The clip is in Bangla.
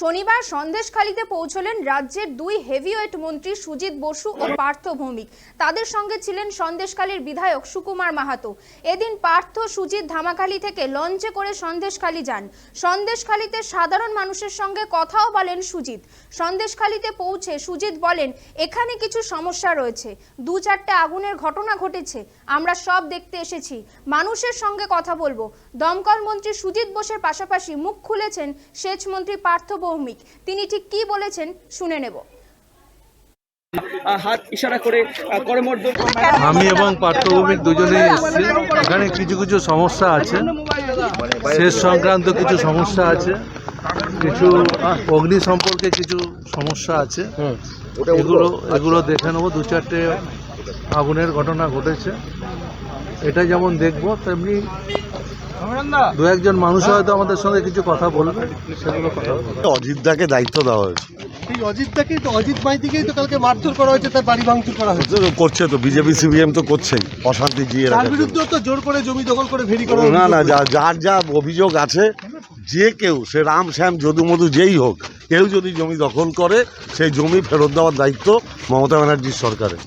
শনিবার সন্দেশখালীতে পৌঁছলেন রাজ্যের দুই হেভিওয়েট মন্ত্রী সুজিত বসু ও পার্থ ভৌমিক। তাদের সঙ্গে ছিলেন সন্দেশখালীর বিধায়ক সুকুমার মাহাতো। এদিন পার্থ, সুজিত ধামাখালী থেকে লঞ্চে করে সন্দেশখালী যান। সন্দেশখালীতে সাধারণ মানুষের সঙ্গে কথাও বলেন সুজিত। সন্দেশখালীতে পৌঁছে সুজিত বলেন, এখানে কিছু সমস্যা রয়েছে। দু চারটে আগুনের ঘটনা ঘটেছে। আমরা সব দেখতে এসেছি। মানুষের সঙ্গে কথা বলব। দমকল মন্ত্রী সুজিত বোসের পাশাপাশি মুখ খুলেছেন সেচ মন্ত্রী পার্থ ভৌমিক। তিনি ঠিক কি বলেছেন শুনে নেব। হাত ইশারা করে করমর্দন। আমি এবং পার্থভূমিক দুজনেই এসেছি। এখানে কিছু কিছু সমস্যা আছে। শেষ সংক্রান্ত কিছু সমস্যা আছে। কিছু অগ্নি সম্পর্কে কিছু সমস্যা আছে। এগুলো এগুলো দেখে নেব। দু চারটে আগুনের ঘটনা ঘটেছে। এটা যেমন দেখব তেমনি দু একজন মানুষ হয়তো আমাদের সঙ্গে কিছু কথা বলবে সেগুলো কথা অজিতদাকে দায়িত্ব দেওয়া হয়েছে। এই তো অজিত মাইতিকেই তো কালকে মারধর করা হয়েছে তার বাড়ি ভাঙচুর করা হয়েছে। করছে তো বিজেপি সিপিএম তো করছেই অশান্তি জিয়ে তার রাখার জন্য। তো জোর করে জমি দখল করে ভেরি করা না না যা- যার যা অভিযোগ আছে যে কেউ সে রাম শ্যাম যদু মধু যেই হোক কেউ যদি জমি দখল করে সেই জমি ফেরত দেওয়ার দায়িত্ব মমতা ব্যানার্জির সরকারের।